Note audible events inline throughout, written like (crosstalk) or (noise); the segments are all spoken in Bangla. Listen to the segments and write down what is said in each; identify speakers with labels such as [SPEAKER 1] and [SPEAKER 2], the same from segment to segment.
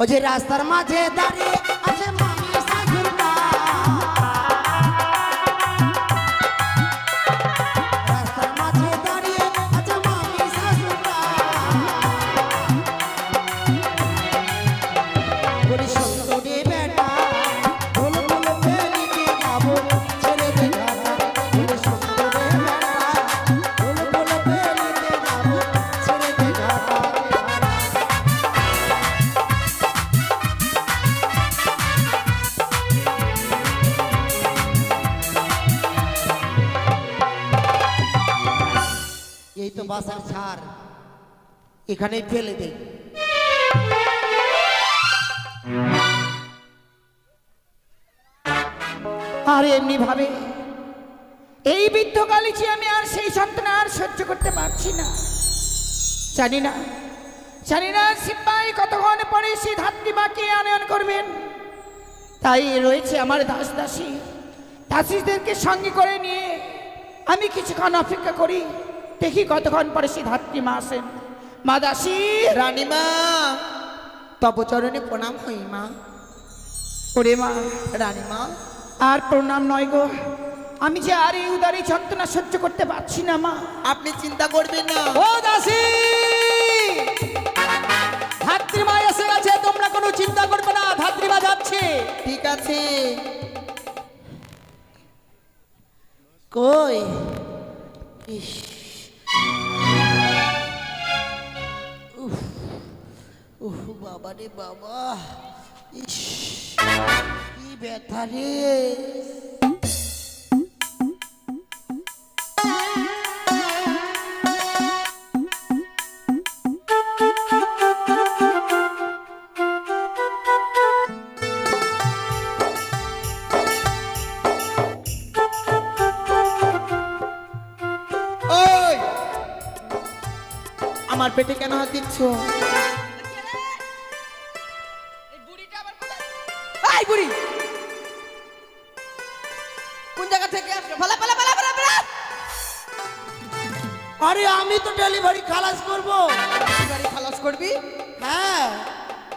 [SPEAKER 1] ও যে রাস্তার মাঝে দাঁড়িয়ে এখানেই ফেলে দেই।
[SPEAKER 2] আর এমনি ভাবে এই বৃদ্ধ কালিছি আমি আর সেই সন্তান আর সহ্য করতে পারছি না। জানি না জানি না সিপাহী কতক্ষণ পরে সে ধাত্রীমাকে আনয়ন করবেন। তাই রয়েছে আমার দাস দাসী। দাসীদেরকে সঙ্গে করে নিয়ে আমি কিছুক্ষণ অপেক্ষা করি, দেখি কতক্ষণ পরে সে ধাত্রীমা আসেন। মা দাসী
[SPEAKER 3] রানীমা। তব চরণে প্রণাম হই মা।
[SPEAKER 2] ওরে মা।
[SPEAKER 3] রানীমা।
[SPEAKER 2] আর প্রণাম নয় গো। আমি যে আর এই উদারি যন্ত্রণা সহ্য করতে পারছি না মা।
[SPEAKER 3] আপনি চিন্তা করবেন না।
[SPEAKER 4] ও দাসী! ধাত্রীমা এসে গেছে তোমরা কোনো চিন্তা করবে না ধাত্রীমা যাচ্ছে।
[SPEAKER 3] ঠিক আছে।
[SPEAKER 1] কই? ইস। উফ বাবা রে বাবা। ইস কি ব্যথা রে।
[SPEAKER 3] আমার পেটে কেন হাত দিচ্ছ?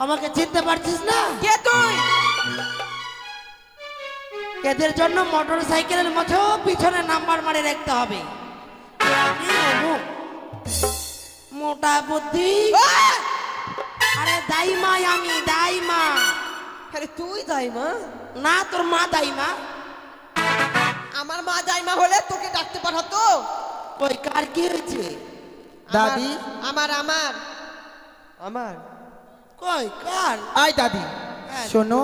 [SPEAKER 1] আমাকে চিনতে পারছিস না?
[SPEAKER 4] কে তুই?
[SPEAKER 1] এদের জন্য মোটর সাইকেলের মতো পিছনে নাম্বার মারে রাখতে হবে। মোটা বুদ্ধি! আরে দাইমা আমি দাইমা।
[SPEAKER 4] আরে তুই যাই মা
[SPEAKER 1] না তোর মা দাইমা।
[SPEAKER 4] আমার মা যাই মা হলে তোকে ডাকতে পাঠাতো
[SPEAKER 1] ওই কার কি হয়েছে?
[SPEAKER 3] দাদি?
[SPEAKER 4] আমার আমার। আমার?
[SPEAKER 1] কই কার?
[SPEAKER 3] আয় দাদি।
[SPEAKER 1] হ্যাঁ।
[SPEAKER 3] শোনো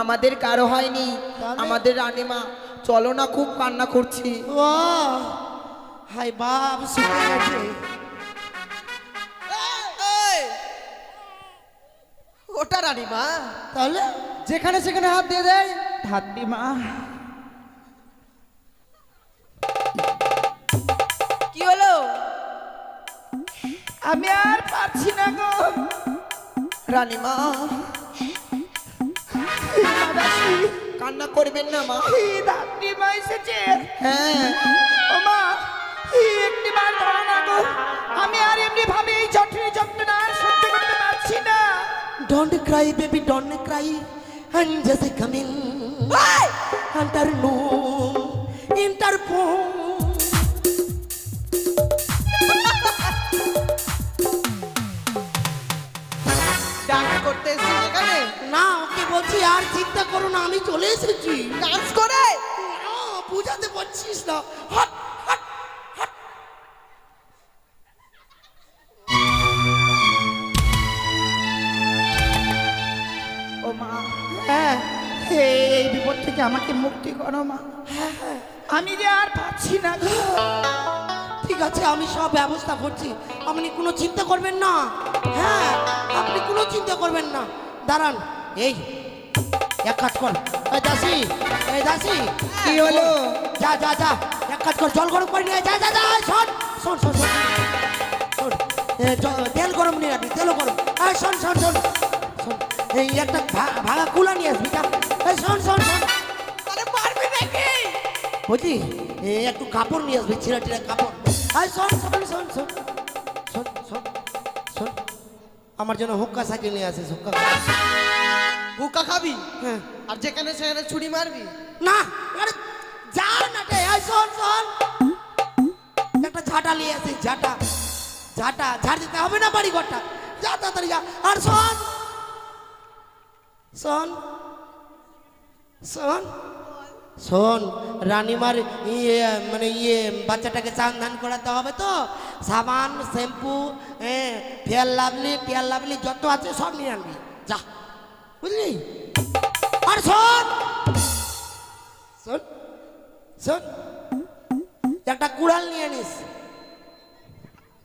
[SPEAKER 3] আমাদের কারও হয়নি? আমাদের রানীমা চলো না খুব কান্না করছি।
[SPEAKER 1] ও হাই বাপ শিখে গেছে।
[SPEAKER 4] ওটা রানী মা
[SPEAKER 1] তাহলে?
[SPEAKER 4] যেখানে সেখানে হাত দিয়ে দেয়।
[SPEAKER 2] ধাত্রীমা
[SPEAKER 4] কি হলো?
[SPEAKER 2] আমি আর পারছি না গো।
[SPEAKER 3] রানীমা কান্না করবেন না মা।
[SPEAKER 2] এসেছে।
[SPEAKER 3] হ্যাঁ।
[SPEAKER 2] ও মা না গো। আমি আর এমনি ভাবে এই জটিল যন্ত্রণা আর সহ্য করতে পারছি না।
[SPEAKER 1] Don't cry baby don't cry just বলছি আর চিন্তা করো না আমি চলে এসেছি।
[SPEAKER 4] ডান্স করে।
[SPEAKER 1] না, বুঝাতে পারছিস না। Hot hot hot.
[SPEAKER 2] ও মা হ্যাঁ এই বিপদ থেকে আমাকে মুক্তি করো মা। আমি যে আর পাচ্ছি না গো।
[SPEAKER 1] ঠিক আছে আমি সব ব্যবস্থা করছি। আপনি কোনো চিন্তা করবেন না। হ্যাঁ আপনি কোনো চিন্তা করবেন না। দাঁড়ান এই এক কাজ কর। এই দাসি এই দাসি।
[SPEAKER 3] কি হলো?
[SPEAKER 1] যা যা যা। এক কাজ কর জল গরম করে নিয়ে যা যা যা এই শোন শোন শোন শোন। শোন তেল গরম নিয়ে তেলও গরম। এই শোন শোন শোন শোন। এই একটা ভা- ভাঙা কুলা নিয়ে আসবি যা। এই শোন শোন শোন।
[SPEAKER 4] আরে মারবি নাকি?
[SPEAKER 1] বুঝলি এই একটু কাপড় নিয়ে আসবি ছিঁড়া টিড়া কাপড়। এই শোন শোন শোন শোন। শোন শোন শোন। আমার জন্য হুক্কা সাইকেল নিয়ে আসিস হুক্কা।
[SPEAKER 3] হুক্কা খাবি?
[SPEAKER 1] হ্যাঁ।
[SPEAKER 3] আর যেখানে সেখানে ছুরি মারবি?
[SPEAKER 1] না আরে যা না রে এই শোন শোন। একটা ঝাঁটা নিয়ে ঝাঁটা। ঝাঁটা ঝাড় দিতে হবে না বাড়ি ঘরটা যা তাড়াতাড়ি যা। আর শোন শোন শোন শোন। রানিমার ইয়ে মানে ইয়ে বাচ্চাটাকে চান ধান করাতে হবে তো? সাবান শ্যাম্পু হ্যাঁ ফেয়ার লাভলি টিয়ার লাভলি যত আছে সব নিয়ে আনবি। যা। বুঝলি? আর শোন। শোন শোন। একটা কুড়াল নিয়ে নিস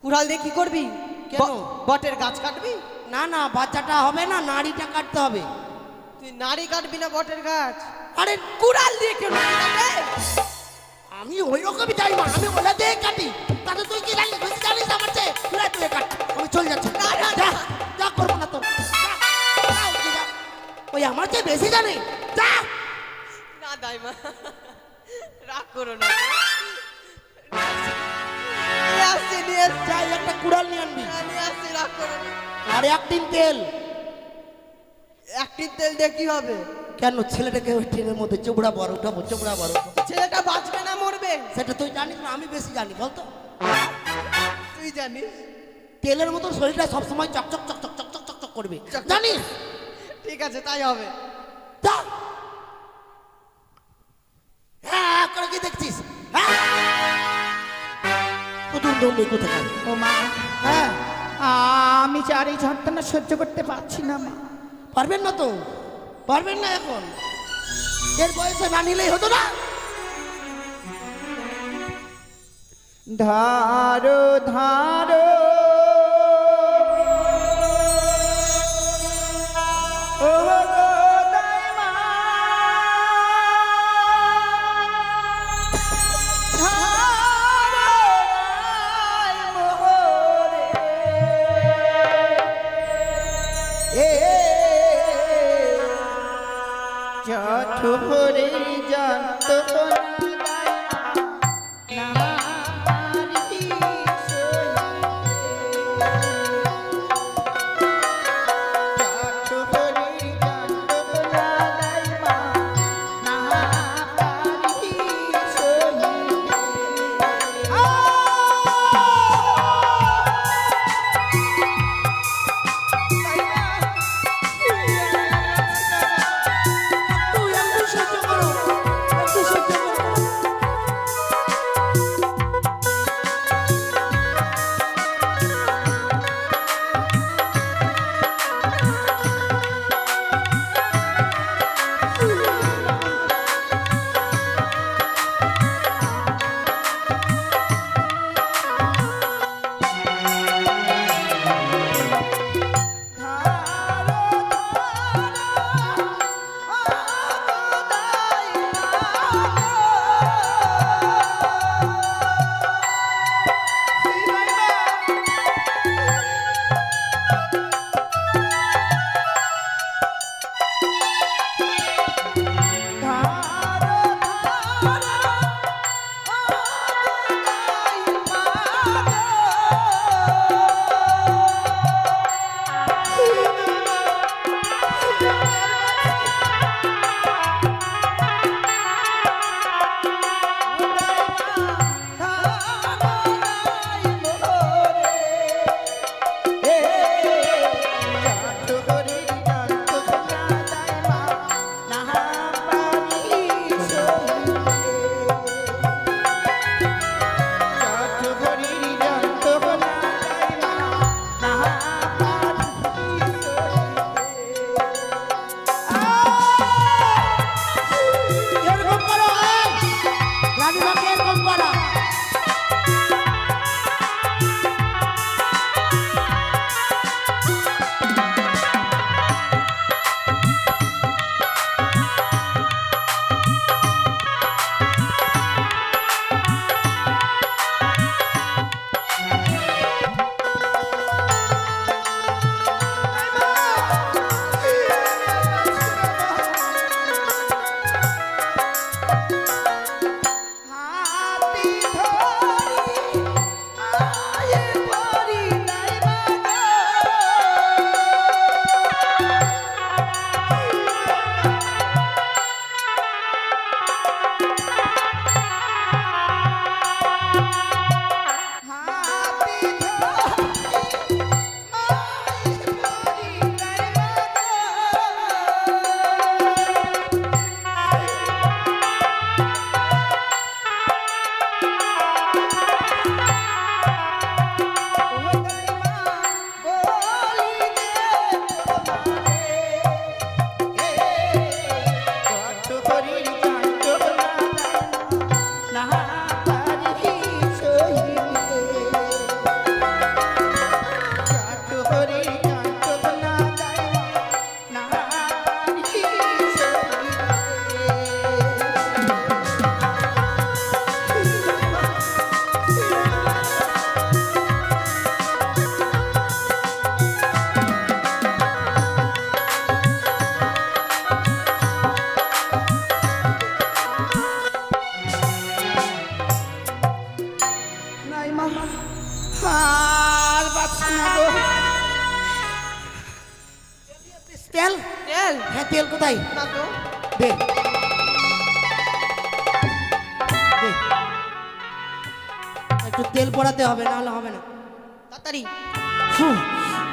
[SPEAKER 3] কুড়াল দিয়ে কি করবি?
[SPEAKER 1] কেন?
[SPEAKER 3] বটের গাছ কাটবি?
[SPEAKER 1] না না বাচ্চাটা হবে না নাড়িটা কাটতে হবে।
[SPEAKER 3] তুই নারী কাটবি না বটের গাছ?
[SPEAKER 1] আরে কুড়াল দিয়ে কেন আমি ওই রকমই যাই না আমি ওলা দিয়ে কাটি। তাতে তুই কি জানিস জানিস আমার চেয়ে? তুই কাট আমি চল যাচ্ছি। যা করব না যা। ওই আমার চেয়ে বেশি জানে। যা।
[SPEAKER 3] না দাইমা রাগ করো না। আসছি নিয়ে
[SPEAKER 1] যাই একটা কুড়াল নিয়ে আনবি।
[SPEAKER 3] আসছি রাগ করো না।
[SPEAKER 1] আর এক টিন তেল।
[SPEAKER 3] একটি তেল দিয়ে কি হবে?
[SPEAKER 1] কেন ছেলেটাকে ওই ট্রেনের মধ্যে চোবড়া বড় উঠাবো চোবড়া বড়
[SPEAKER 3] ছেলেটা বাঁচবে না মরবে?
[SPEAKER 1] সেটা তুই জানিস না আমি বেশি জানি বলতো।
[SPEAKER 3] তুই জানিস?
[SPEAKER 1] তেলের মতো শরীরটা সবসময় চকচক চকচক চকচক চকচক করবে। জানিস?
[SPEAKER 3] ঠিক আছে তাই হবে।
[SPEAKER 1] হ্যাঁ করে কি দেখছিস? হ্যাঁ।
[SPEAKER 2] ও মা
[SPEAKER 1] হ্যাঁ।
[SPEAKER 2] আমি যে আর এই যন্ত্রণা সহ্য করতে পারছি না মা।
[SPEAKER 1] পারবেন না তো? পারবেন না এখন? এর বয়সে না নিলেই হতো না?
[SPEAKER 2] ধারো ধারো।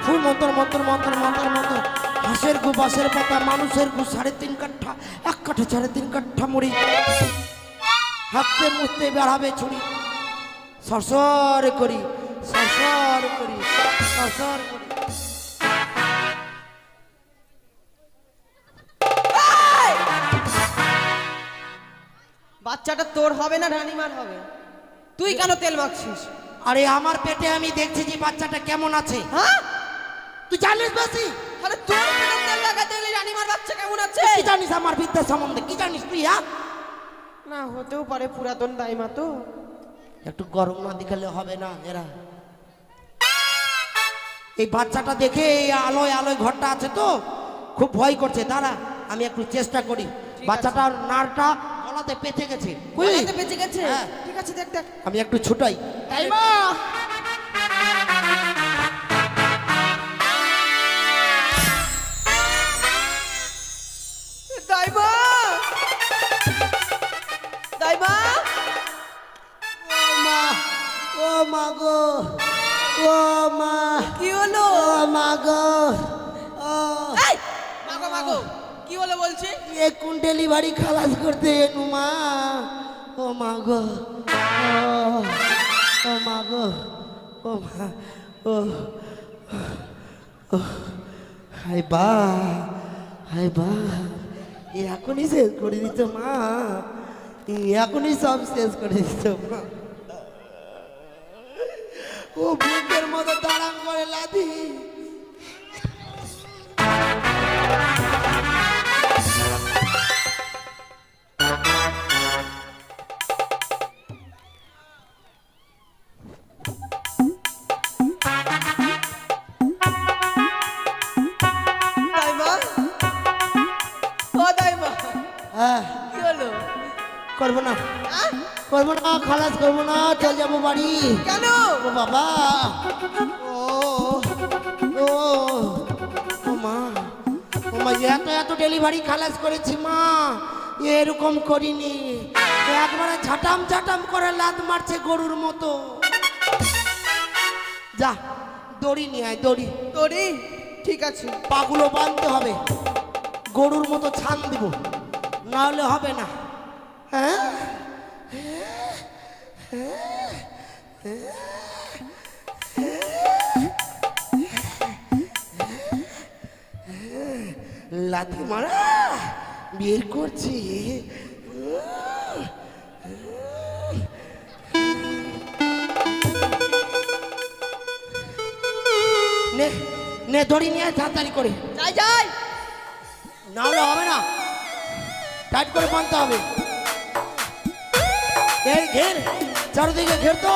[SPEAKER 1] ফু মন্তর মন্তর মন্তর মন্তর মন্তর। হাঁসের গু বাঁশের পাতা মানুষের গু সাড়ে তিন কাঠা এক কাঠা সাড়ে তিন কাঠা মুড়ি। হাঁকতে মুছতে বেড়াবে ছুরি। সরসর করি সরসর করি সরসর করি।
[SPEAKER 3] বাচ্চাটা তোর হবে না রানীমার হবে? তুই কেন তেল মাখছিস?
[SPEAKER 1] আরে আমার পেটে আমি দেখছি যে বাচ্চাটা কেমন আছে।
[SPEAKER 3] হ্যাঁ?
[SPEAKER 1] তুই জানিস বেশি?
[SPEAKER 3] তাহলে তোর তেল লাগাতে গেলে রানীমার বাচ্চা কেমন আছে?
[SPEAKER 1] কি জানিস আমার বিদ্যা সম্বন্ধে? কি জানিস তুই হ্যাঁ?
[SPEAKER 3] না হতেও পারে পুরাতন দাইমা তো।
[SPEAKER 1] একটু গরম না দেখালে হবে না এরা। এই বাচ্চাটা দেখে এই আলোয় আলোয় ঘরটা আছে তো খুব ভয় করছে। দাঁড়া আমি একটু চেষ্টা করি। বাচ্চাটার নাড়টা গলাতে পেঁচে গেছে।
[SPEAKER 3] বেঁচে গেছে?
[SPEAKER 1] হ্যাঁ।
[SPEAKER 3] ঠিক আছে দেখ দেখ।
[SPEAKER 1] আমি একটু ছুটাই।
[SPEAKER 2] দাইমা
[SPEAKER 3] দাইমা!
[SPEAKER 1] কোন ডেলিভারি খালাস করতে এনু মা? ও মা গো। ও মা গো। ও মা, ও হাই বা হাই বা। এখনই শেষ করে দিত মা। এখনই সব শেষ করে দিত মা। ও বুকের মতো দাঁড়ান করে লাদি খালাস করব না চল যাব বাড়ি।
[SPEAKER 3] কেন?
[SPEAKER 1] ও বাবা। ও ও ও মা ও মা এত এত ডেলিভারি খালাস করেছি মা এরকম করিনি। একবারে ঝাটাম ঝাটাম করে লাত মারছে গরুর মতো। যা দড়ি নিয়ে আয় দড়ি।
[SPEAKER 3] তোরি ঠিক আছে।
[SPEAKER 1] পাগুলো বাঁধতে হবে। গরুর মতো ছান দিব। না হলে হবে না। হ্যাঁ? লাথি মারা বের করছি। নে নে দড়ি নিয়ে তাড়াতাড়ি করে।
[SPEAKER 3] যাই যাই।
[SPEAKER 1] না হলে হবে না। টাইট করে বাঁধতে হবে। এই ঘের। চারিদিকে ঘেরতো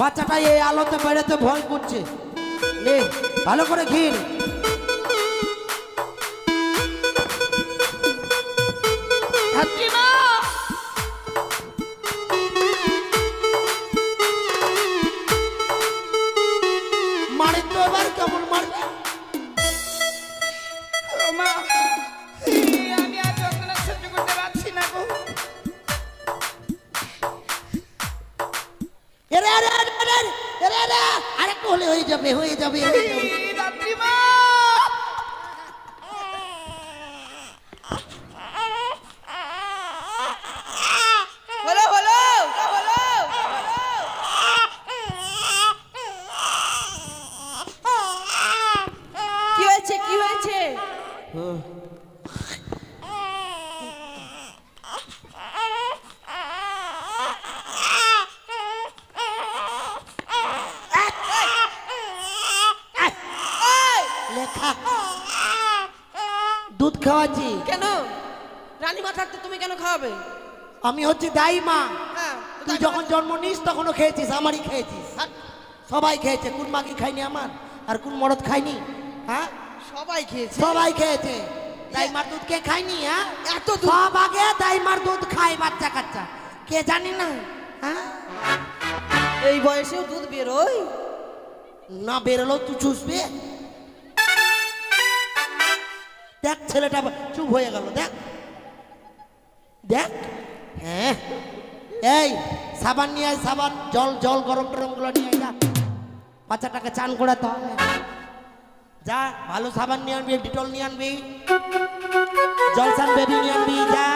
[SPEAKER 1] বাচ্চাটা এই আলোতে বেড়েতে ভয় করছে। ভালো করে ঘির। যাবে হয়ে যাবে হয়ে যাবে
[SPEAKER 2] এই, ধাত্রীমা
[SPEAKER 3] হলো হলো হলো কি হয়েছে কি হয়েছে এই,
[SPEAKER 1] লেখা দুধ খাওয়াচ্ছি
[SPEAKER 3] কেন রানীমা থাকতে তুমি কেন খাওয়াবে
[SPEAKER 1] দায়ী মা
[SPEAKER 3] হ্যাঁ
[SPEAKER 1] তুই যখন জন্ম নিস তখনও খেয়েছিস আমারই খেয়েছিস।
[SPEAKER 3] থাক,
[SPEAKER 1] সবাই খেয়েছে কোন মাকে খাইনি আমার? আর কোন মরদ খাইনি হ্যাঁ?
[SPEAKER 3] সবাই খেয়েছে।
[SPEAKER 1] সবাই খেয়েছে। তাই মার দুধ কে খায়নি হ্যাঁ?
[SPEAKER 3] এত
[SPEAKER 1] সব আগে তাই মার দুধ খায় বাচ্চা কাচ্চা। কে জানি না হ্যাঁ?
[SPEAKER 3] এই বয়সেও দুধ বেরোয়?
[SPEAKER 1] না বেরোলো তুই চুষবে? দেখ ছেলেটা চুপ হয়ে গেল দেখ। দেখ। হ্যাঁ? এই, সাবান নিয়ে আয়, সাবান। জল জল, গরম টরমগুলো নিয়ে আয় যা। বাচ্চাটাকে চান করাতে হবে যা, ভালো সাবান নিয়ে আনবি, ডিটল নিয়ে আনবি। জলসান বেবি নিয়ে আনবি, যা।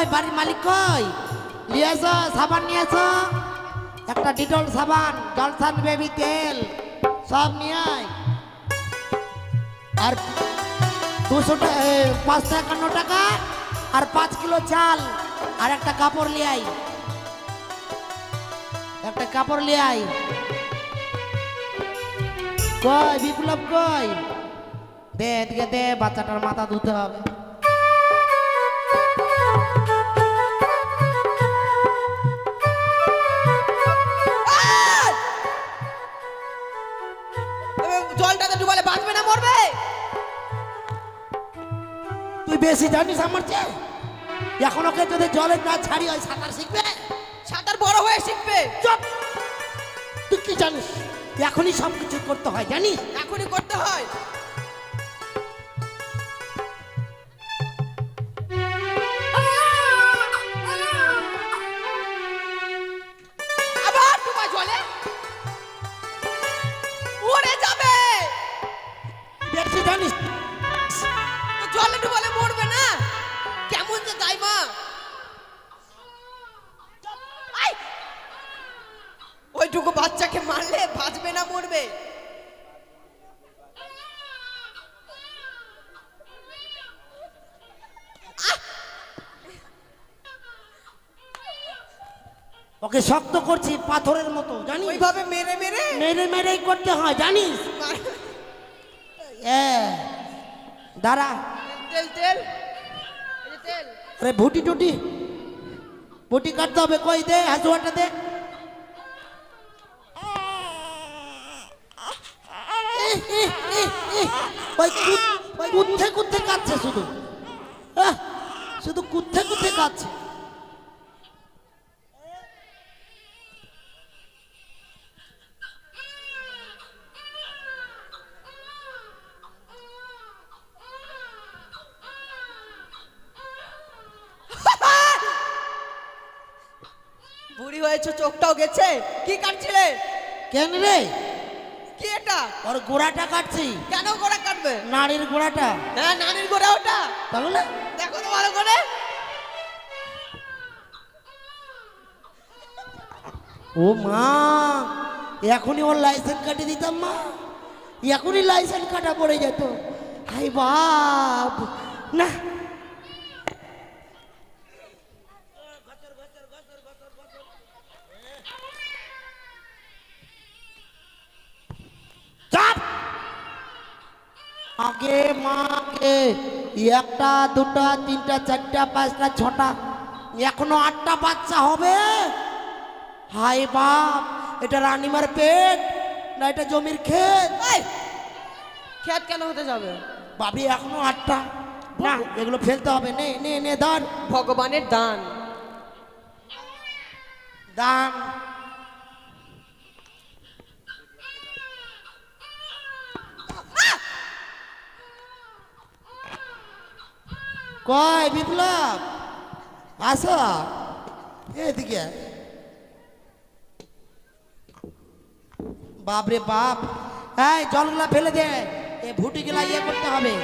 [SPEAKER 1] কই বাড়ির মালিক কই নিয়ে এসো সাবান নিয়ে এসো একটা ডিটল সাবান জলসান বেবি তেল, সব নিয়ে আয়। আর দুশো পাঁচশো একান্ন টাকা আর পাঁচ কিলো চাল আর একটা কাপড় আয়। একটা কাপড় আয়। কই বিপ্লব কই দে, এদিকে দে, বাচ্চাটার মাথা ধুতে হবে।
[SPEAKER 3] জলটাতে ডুবালে বাঁচবে না মরবে?
[SPEAKER 1] তুই বেশি জানিস আমার চেয়ে? এখন ওকে যদি জলে না ছাড়ি হয় সাঁতার শিখবে?
[SPEAKER 3] সাঁতার বড় হয়ে শিখবে।
[SPEAKER 1] চপ! তুই কি জানিস? এখনই সব কিছু করতে হয় জানিস?
[SPEAKER 3] এখনই করতে হয়। মরবে
[SPEAKER 1] ওকে শক্ত করছি পাথরের মতো জানিস?
[SPEAKER 3] ওইভাবে মেরে মেরে?
[SPEAKER 1] মেরে মেরেই করতে হয় জানিস? দাঁড়া।
[SPEAKER 3] তেল তেল। তেল।
[SPEAKER 1] আরে ভুটি টুটি। ভুটি কাটতে হবে কই দে হাসুয়াটা দে। ওই কুত- ওই কুত্থে কুত্থে কাচ্ছে শুধু। শুধু কুত্থে কুত্থে কাচ্ছে
[SPEAKER 3] বুড়ি হয়েছে চোখটাও গেছে? কি কাটছিলে?
[SPEAKER 1] কেন রে?
[SPEAKER 3] কি
[SPEAKER 1] ওর গোড়াটা কাটছি।
[SPEAKER 3] কেন গোড়া কাটবে?
[SPEAKER 1] নারীর গোড়াটা।
[SPEAKER 3] হ্যাঁ নানির গোড়া ওটা।
[SPEAKER 1] তাহলে
[SPEAKER 3] দেখো তো ভালো করে।
[SPEAKER 1] ও মা এখনই ওর লাইসেন্স কাটি দিতাম মা। এখনই লাইসেন্স কাটা পড়ে যেত। হাই বাপ। না একটা দুটা তিনটা চারটা পাঁচটা ছটা। এখনও আটটা বাচ্চা হবে। হাই বাপ এটা রানিমার পেট না এটা জমির ক্ষেত?
[SPEAKER 3] খেত কেন হতে যাবে?
[SPEAKER 1] বাবি এখনও আটটা। না। এগুলো ফেলতে হবে। নে নে নে ধর
[SPEAKER 3] ভগবানের দান।
[SPEAKER 1] দাম কয়, বিপ্লব? আসো। এদিকে বাপ রে বাপ। এই, জলগুলা ফেলে দে। এ ভুটি গুলা ইয়ে করতে হবে।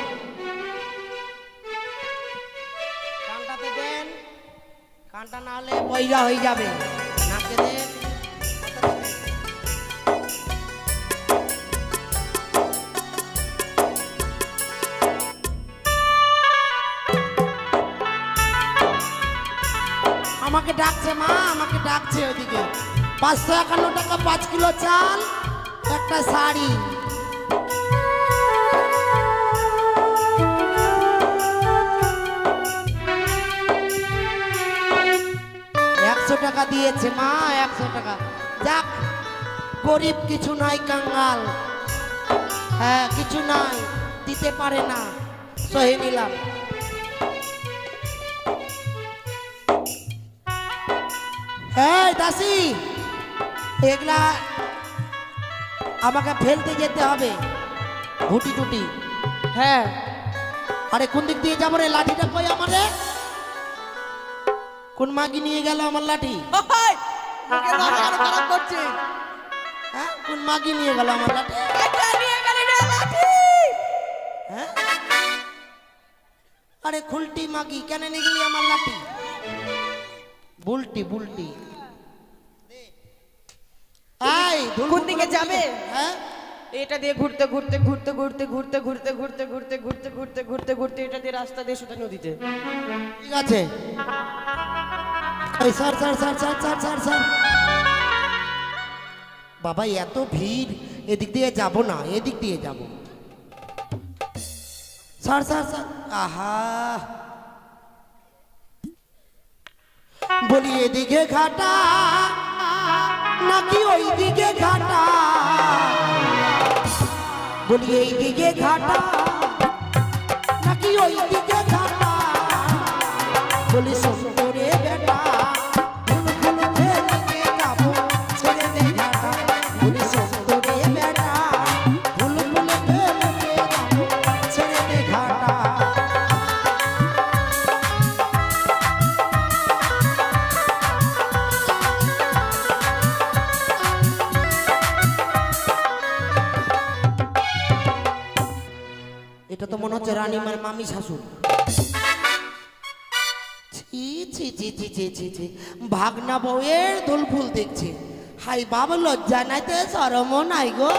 [SPEAKER 1] কানটাতে দেন। কানটা না হলে বইরা হয়ে যাবে। নাকে দেন। আমাকে ডাকছে মা, আমাকে ডাকছে ওইদিকে পাঁচশো একান্ন টাকা, পাঁচ কিলো চাল, একটা শাড়ি। একশো টাকা দিয়েছে মা, একশো টাকা। যাক, গরিব কিছু নাই কাঙ্গাল। হ্যাঁ কিছু নাই, দিতে পারে না। সহে নিলাম। দাসি এগুলা আমাকে ফেলতে যেতে হবে। ঘুটি টুটি।
[SPEAKER 2] হ্যাঁ।
[SPEAKER 1] আরে কোন দিক দিয়ে যাব রে? লাঠিটা কই আমারে কোন মাগি নিয়ে গেল আমার লাঠি? হ্যাঁ কোন মাগি নিয়ে গেল আমার লাঠি?
[SPEAKER 3] লাঠি।
[SPEAKER 1] হ্যাঁ? আরে খুলটি মাগি কেন নিয়ে গেলি আমার লাঠি? বুলটি বুলটি। আই
[SPEAKER 3] কোন দিকে যাবে?
[SPEAKER 1] হ্যাঁ
[SPEAKER 3] এটা দিয়ে ঘুরতে ঘুরতে ঘুরতে ঘুরতে ঘুরতে ঘুরতে ঘুরতে ঘুরতে ঘুরতে ঘুরতে ঘুরতে ঘুরতে এটা দিয়ে রাস্তা দিয়ে সোজা নদীতে
[SPEAKER 1] ঠিক আছে sir sir sir sir sir sir sir বাবা এত ভিড় এদিক দিয়ে যাব না এদিক দিয়ে যাব স্যার স্যার স্যার আহা বলি এদিকে ঘাটা নাকি ওই দিকে ঘাটা? বলি এই দিকে ঘাটা। নাকি ওই দিকে ঘাটা? বলি ছি ছি ছি ছি ছি ভাগনা বউয়ের দোল ফুল দেখছে। হাই বাবা, লজ্জা নাইতে সরম নাই গো।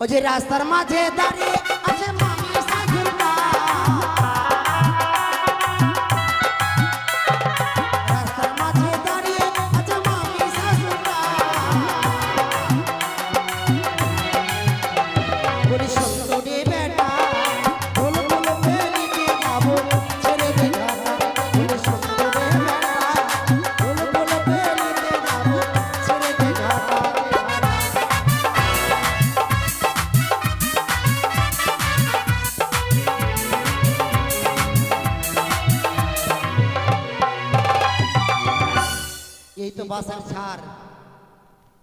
[SPEAKER 1] ও যে রাস্তার মাঝে দাঁড়িয়ে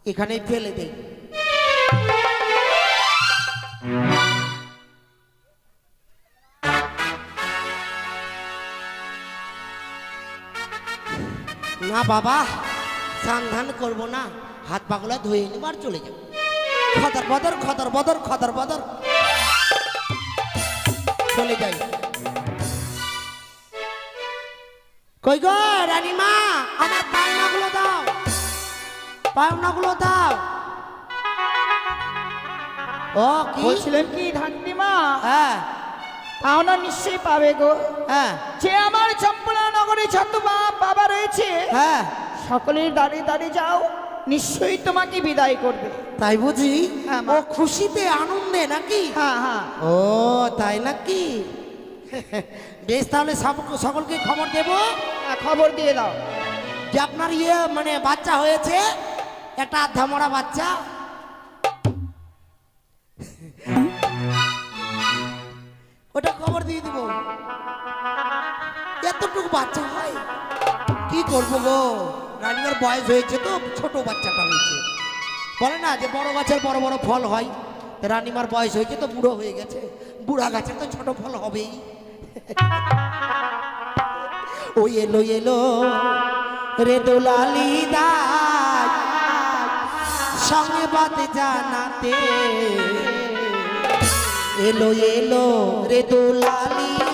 [SPEAKER 1] এখানেই ফেলে দেই। না বাবা, সান্ধান করব না। হাত পাগলা ধুয়ে নিবার চলে যাব। খদর বদর খদর বদর খদর বদর। চলে যাই। কই গো রানীমা, আমার দাও পাওনাগুলো দাও। ও কি?
[SPEAKER 2] বলছিলেন কি ধান্তিমা
[SPEAKER 1] হ্যাঁ।
[SPEAKER 2] পাওনা নিশ্চয়ই পাবে গো।
[SPEAKER 1] হ্যাঁ।
[SPEAKER 2] যে আমার চম্পলা নগরে যত বাবা রয়েছে
[SPEAKER 1] হ্যাঁ।
[SPEAKER 2] সকলের দাঁড়িয়ে দাঁড়িয়ে যাও নিশ্চয়ই তোমাকে বিদায় করবে।
[SPEAKER 1] তাই বুঝি?
[SPEAKER 2] হ্যাঁ।
[SPEAKER 1] ও খুশিতে আনন্দে নাকি?
[SPEAKER 2] হ্যাঁ হ্যাঁ।
[SPEAKER 1] ও তাই নাকি? (laughs) বেশ তাহলে সকলকে খবর দেব?
[SPEAKER 2] হ্যাঁ, খবর দিয়ে দাও।
[SPEAKER 1] যে আপনার ইয়ে মানে বাচ্চা হয়েছে একটা আধা মরা বাচ্চা। ওটা খবর দিয়ে দিব। এতটুকু বাচ্চা হয়? কি করব গো? রানিমার বয়স হয়েছে তো, ছোট বাচ্চাটা হয়েছে। বলে না যে বড় গাছের বড় বড় ফল হয়। রানিমার বয়স হয়েছে তো, বুড়ো হয়ে গেছে। বুড়া গাছের তো ছোট ফল হবেই। ও এলো এলো, রে দোলালি দাই সঙ্গে বাত জানাতে। এলো এলো রে দোলালি।